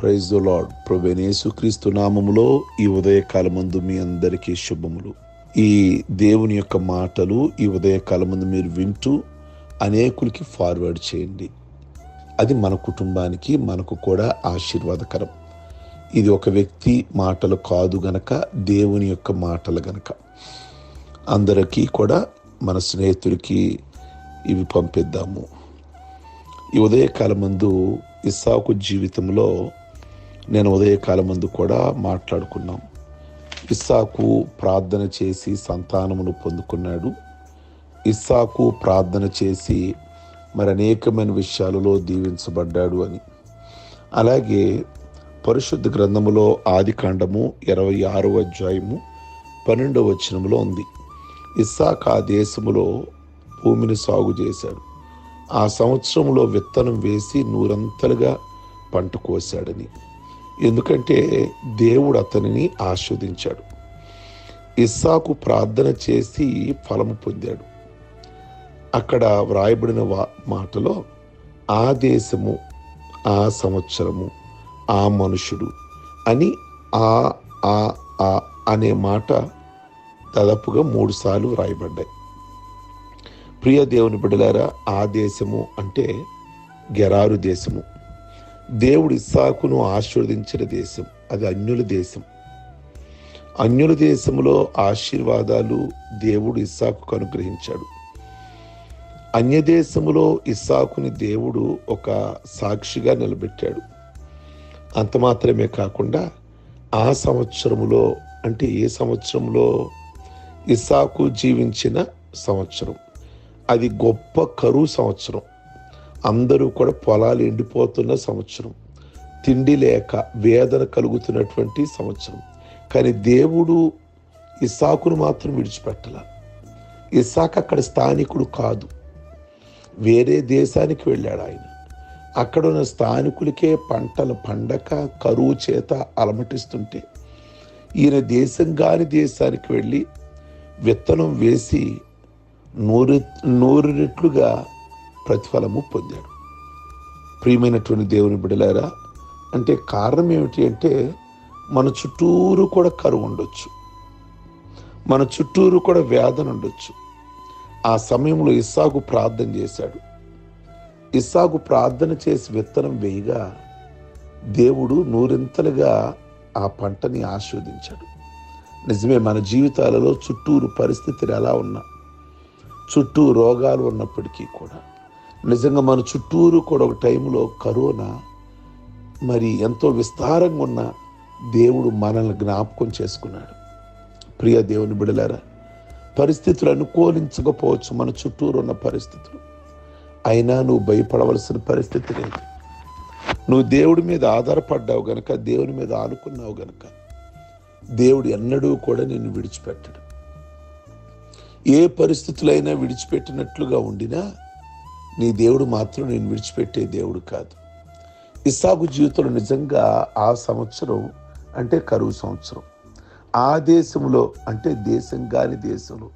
Praise the lord ప్రభేనేసు క్రీస్తు నామములో ఈ ఉదయకాలమందు మీ అందరికీ శుభములు. ఈ దేవుని యొక్క మాటలు ఈ ఉదయకాలమందు మీరు వింటూ అనేకులకి ఫార్వర్డ్ చేయండి. అది మన కుటుంబానికి మనకు కూడా ఆశీర్వాదకరం. ఇది ఒక వ్యక్తి మాటలు కాదు గనక దేవుని యొక్క మాటలు గనక. అందరికీ కూడా మన స్నేహితుడికి ఇవి పంపిద్దాము. ఈ ఉదయకాలమందు ఇసాకు జీవితంలో నేను ఉదయకాలమందు కూడా మాట్లాడుకున్నాం. ఇస్సాకు ప్రార్థన చేసి సంతానమును పొందుకున్నాడు. ఇస్సాకు ప్రార్థన చేసి మరి అనేకమైన విషయాలలో దీవించబడ్డాడు అని. అలాగే పరిశుద్ధ గ్రంథములో ఆది కాండము ఇరవై ఆరవ అధ్యాయము పన్నెండవ వచనములో ఉంది. ఇస్సాక్ ఆ దేశములో భూమిని సాగు చేశాడు. ఆ సంవత్సరంలో విత్తనం వేసి నూరంతలుగా పంట కోశాడని. ఎందుకంటే దేవుడు అతనిని ఆస్వాదించాడు. ఇస్సాకు ప్రార్థన చేసి ఫలము పొందాడు. అక్కడ వ్రాయబడిన వా- మాటలో ఆ దేశము ఆ సంవత్సరము ఆ మనుషుడు అని ఆ ఆ ఆ అనే మాట దాదాపుగా మూడుసార్లు వ్రాయబడ్డాయి. ప్రియ దేవుని బిడ్డలారా ఆ దేశము అంటే గెరారు దేశము. దేవుడు ఇస్సాకును ఆశీర్వదించిన దేశం. అది అన్యుల దేశం. అన్యుల దేశంలో ఆశీర్వాదాలు దేవుడు ఇస్సాకు అనుగ్రహించాడు. అన్యదేశములో ఇస్సాకుని దేవుడు ఒక సాక్షిగా నిలబెట్టాడు. అంత మాత్రమే కాకుండా ఆ సంవత్సరములో అంటే ఏ సంవత్సరంలో ఇస్సాకు జీవించిన సంవత్సరం. అది గొప్ప కరువు సంవత్సరం. అందరూ కూడా పొలాలు ఎండిపోతున్న సంవత్సరం. తిండి లేక వేదన కలుగుతున్నటువంటి సంవత్సరం. కానీ దేవుడు ఇసాకును మాత్రం విడిచిపెట్టల. ఇసాక్ అక్కడ స్థానికుడు కాదు. వేరే దేశానికి వెళ్ళాడు ఆయన. అక్కడ ఉన్న స్థానికులకే పంటలు పండక కరువు చేత అలమటిస్తుంటే ఈయన దేశం కాని దేశానికి వెళ్ళి విత్తనం వేసి నూరు నూరు రెట్లుగా ప్రతిఫలము పొందాడు. ప్రియమైనటువంటి దేవుని బిడలారా అంటే కారణం ఏమిటి అంటే మన చుట్టూరు కూడా కరువు ఉండొచ్చు. మన చుట్టూరు కూడా వేదన ఉండొచ్చు. ఆ సమయంలో ఇస్సాకు ప్రార్థన చేశాడు. ఇస్సాకు ప్రార్థన చేసి విత్తనం వేయగా దేవుడు నూరింతలుగా ఆ పంటని ఆస్వాదించాడు. నిజమే మన జీవితాలలో చుట్టూరు పరిస్థితులు ఎలా ఉన్నా చుట్టూ రోగాలు ఉన్నప్పటికీ కూడా నిజంగా మన చుట్టూరు కూడా ఒక టైంలో కరోనా మరి ఎంతో విస్తారంగా ఉన్న దేవుడు మనల్ని జ్ఞాపకం చేసుకున్నాడు. ప్రియ దేవుని బిడలారా పరిస్థితులు అనుకూలించకపోవచ్చు మన చుట్టూరు ఉన్న పరిస్థితులు. అయినా నువ్వు భయపడవలసిన పరిస్థితి లేదు. నువ్వు దేవుడి మీద ఆధారపడ్డావు గనక దేవుని మీద ఆనుకున్నావు గనక దేవుడు ఎన్నడూ కూడా నిన్ను విడిచిపెట్టడు. ఏ పరిస్థితులైనా విడిచిపెట్టినట్లుగా ఉండినా నీ దేవుడు మాత్రం నేను విడిచిపెట్టే దేవుడు కాదు. ఇస్సాకు జీవితంలో నిజంగా ఆ సంవత్సరం అంటే కరువు సంవత్సరం. ఆ దేశంలో అంటే దేశం కాని దేశంలో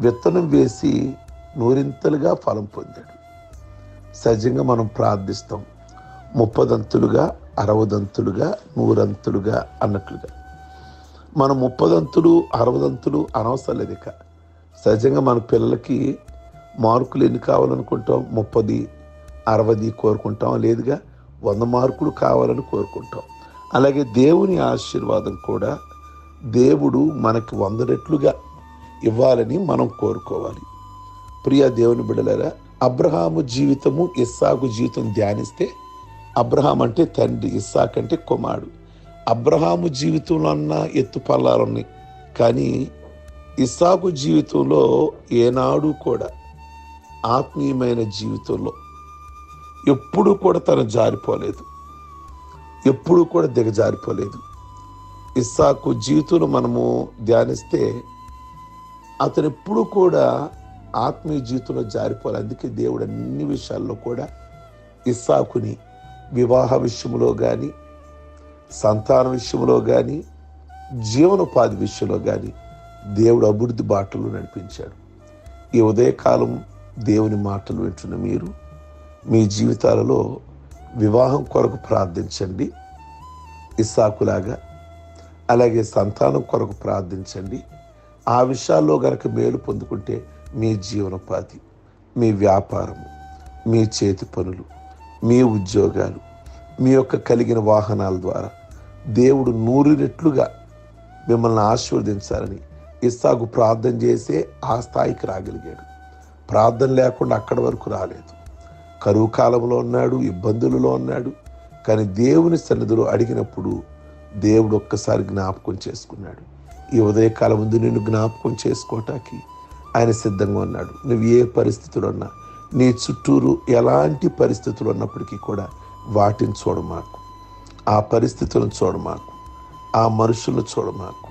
విత్తనం వేసి నూరింతలుగా ఫలం పొందాడు. సహజంగా మనం ప్రార్థిస్తాం. ముప్పదంతులుగా అరవదంతులుగా నూరంతులుగా అన్నట్లుగా. మనం ముప్పదంతులు అరవదంతులు అనవసరం లేదు ఇక సహజంగా మన పిల్లలకి మార్కులు ఎన్ని కావాలనుకుంటాం? ముప్పది అరవది కోరుకుంటాం. లేదుగా వంద మార్కులు కావాలని కోరుకుంటాం. అలాగే దేవుని ఆశీర్వాదం కూడా దేవుడు మనకి వంద రెట్లుగా ఇవ్వాలని మనం కోరుకోవాలి. ప్రియ దేవుని బిడలరా అబ్రహాము జీవితము ఇస్సాకు జీవితం ధ్యానిస్తే అబ్రహాం అంటే తండ్రి ఇస్సాక్ అంటే కుమారుడు. అబ్రహాము జీవితంలో అన్న ఎత్తుపల్లాలున్నాయి. కానీ ఇస్సాకు జీవితంలో ఏనాడు కూడా ఆత్మీయమైన జీవితంలో ఎప్పుడూ కూడా తను జారిపోలేదు. ఎప్పుడూ కూడా దిగజారిపోలేదు ఇస్సాకు జీవితంలో మనము ధ్యానిస్తే అతను ఎప్పుడు కూడా ఆత్మీయ జీవితంలో జారిపోలేదు. అందుకే దేవుడు అన్ని విషయాల్లో కూడా ఇస్సాకుని వివాహ విషయంలో కానీ సంతాన విషయంలో కానీ జీవనోపాధి విషయంలో కానీ దేవుడు అభివృద్ధి బాటలు నడిపించాడు. ఈ ఉదయకాలం దేవుని మాటలు వింటున్న మీరు మీ జీవితాలలో వివాహం కొరకు ప్రార్థించండి. ఇస్సాకులాగా అలాగే సంతానం కొరకు ప్రార్థించండి. ఆ విషయాల్లో గనక మేలు పొందుకుంటే మీ జీవనోపాధి మీ వ్యాపారము మీ చేతి పనులు మీ ఉద్యోగాలు మీ యొక్క కలిగిన వాహనాల ద్వారా దేవుడు నూరు రెట్లుగా మిమ్మల్ని ఆశీర్వదించాలని ఇస్సాకు ప్రార్థన చేసే ఆ స్థాయికి రాగలిగాడు. ప్రార్థన లేకుండా అక్కడి వరకు రాలేదు. కరువు కాలంలో ఉన్నాడు ఇబ్బందులలో ఉన్నాడు. కానీ దేవుని సన్నిధిలో అడిగినప్పుడు దేవుడు ఒక్కసారి జ్ఞాపకం చేసుకున్నాడు. ఈ ఉదయకాలం ముందు నిన్ను జ్ఞాపకం చేసుకోవటానికి ఆయన సిద్ధంగా ఉన్నాడు. నువ్వు ఏ పరిస్థితులు ఉన్నా నీ చుట్టూరు ఎలాంటి పరిస్థితులు ఉన్నప్పటికీ కూడా వాటిని చూడమాకు. ఆ పరిస్థితులను చూడమాకు. ఆ మనుషులను చూడమాకు.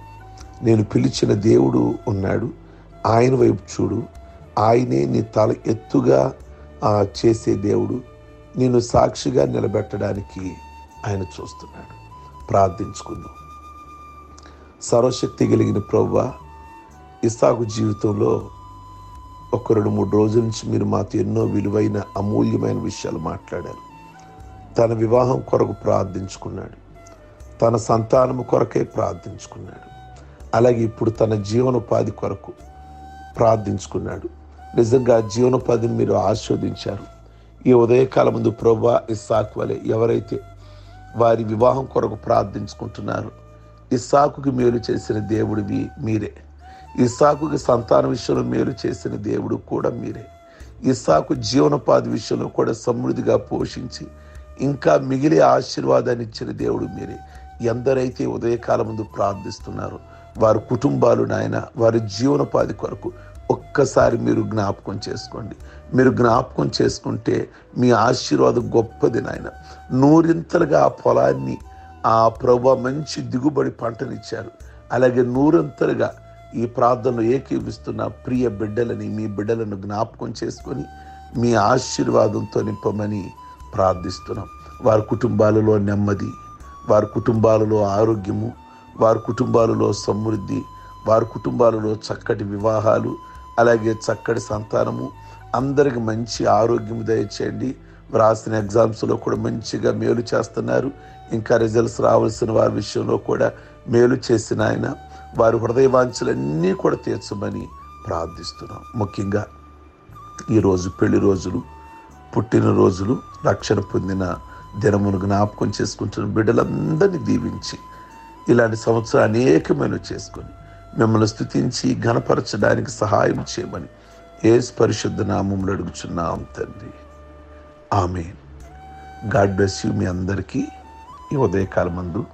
నేను పిలిచిన దేవుడు ఉన్నాడు. ఆయన వైపు చూడు. ఆయనే నీ తల ఎత్తుగా ఆ, చేసే దేవుడు. నేను సాక్షిగా నిలబెట్టడానికి ఆయన చూస్తున్నాడు. ప్రార్థించుకుందాం. సర్వశక్తి కలిగిన ప్రవ్వ ఇసాగు జీవితంలో ఒక రెండు మూడు రోజుల నుంచి మీరు మాతో ఎన్నో విలువైన అమూల్యమైన విషయాలు మాట్లాడారు. తన వివాహం కొరకు ప్రార్థించుకున్నాడు. తన సంతానము కొరకే ప్రార్థించుకున్నాడు. అలాగే ఇప్పుడు తన జీవనోపాధి కొరకు ప్రార్థించుకున్నాడు. నిజంగా జీవనోపాధిని మీరు ఆస్వాదించారు ఈ ఉదయకాల ముందు ప్రభా ఇస్సాకు వలె ఎవరైతే వారి వివాహం కొరకు ప్రార్థించుకుంటున్నారు ఇస్సాకుకి మేలు చేసిన దేవుడివి మీరే. ఇస్సాకుకి సంతాన విషయంలో మేలు చేసిన దేవుడు కూడా మీరే. ఇస్సాకు జీవనోపాధి విషయంలో కూడా సమృద్ధిగా పోషించి ఇంకా మిగిలి ఆశీర్వాదాన్ని ఇచ్చిన దేవుడు మీరే. ఎందరైతే ఉదయకాలం ముందు ప్రార్థిస్తున్నారో వారి కుటుంబాలు నాయన వారి జీవనోపాధి కొరకు ఒక్కసారి మీరు జ్ఞాపకం చేసుకోండి. మీరు జ్ఞాపకం చేసుకుంటే మీ ఆశీర్వాదం గొప్పది నాయన. నూరింతలుగా ఆ పొలాన్ని ఆ ప్రభు మంచి దిగుబడి పంటనిచ్చారు. అలాగే నూరంతలుగా ఈ ప్రార్థనలో ఏకీవిస్తున్న ప్రియ బిడ్డలని మీ బిడ్డలను జ్ఞాపకం చేసుకొని మీ ఆశీర్వాదంతో నింపమని ప్రార్థిస్తున్నాం. వారి కుటుంబాలలో నెమ్మది వారి కుటుంబాలలో ఆరోగ్యము వారి కుటుంబాలలో సమృద్ధి వారి కుటుంబాలలో చక్కటి వివాహాలు అలాగే చక్కటి సంతానము. అందరికి మంచి ఆరోగ్యం దయచేయండి. వ్రాసిన ఎగ్జామ్స్లో కూడా మంచిగా మేలు చేస్తున్నారు. ఇంకా రిజల్ట్స్ రావాల్సిన వారి విషయంలో కూడా మేలు చేసిన ఆయన. వారి హృదయ వాంఛలన్నీ కూడా తీర్చమని ప్రార్థిస్తున్నాం. ముఖ్యంగా ఈరోజు పెళ్ళి రోజులు పుట్టినరోజులు రక్షణ పొందిన దినమును జ్ఞాపకం చేసుకుంటున్న బిడ్డలందరినీ దీవించి ఇలాంటి సంవత్సరం అనేకమైన చేసుకొని మిమ్మల్ని స్థుతించి ఘనపరచడానికి సహాయం చేయమని ఏ పరిశుద్ధ నామంలో అడుగుచున్నాం తండ్రి. ఆమె గాడ్ బ్లెస్ యూ మీ అందరికీ ఈ ఉదయకాలమందు.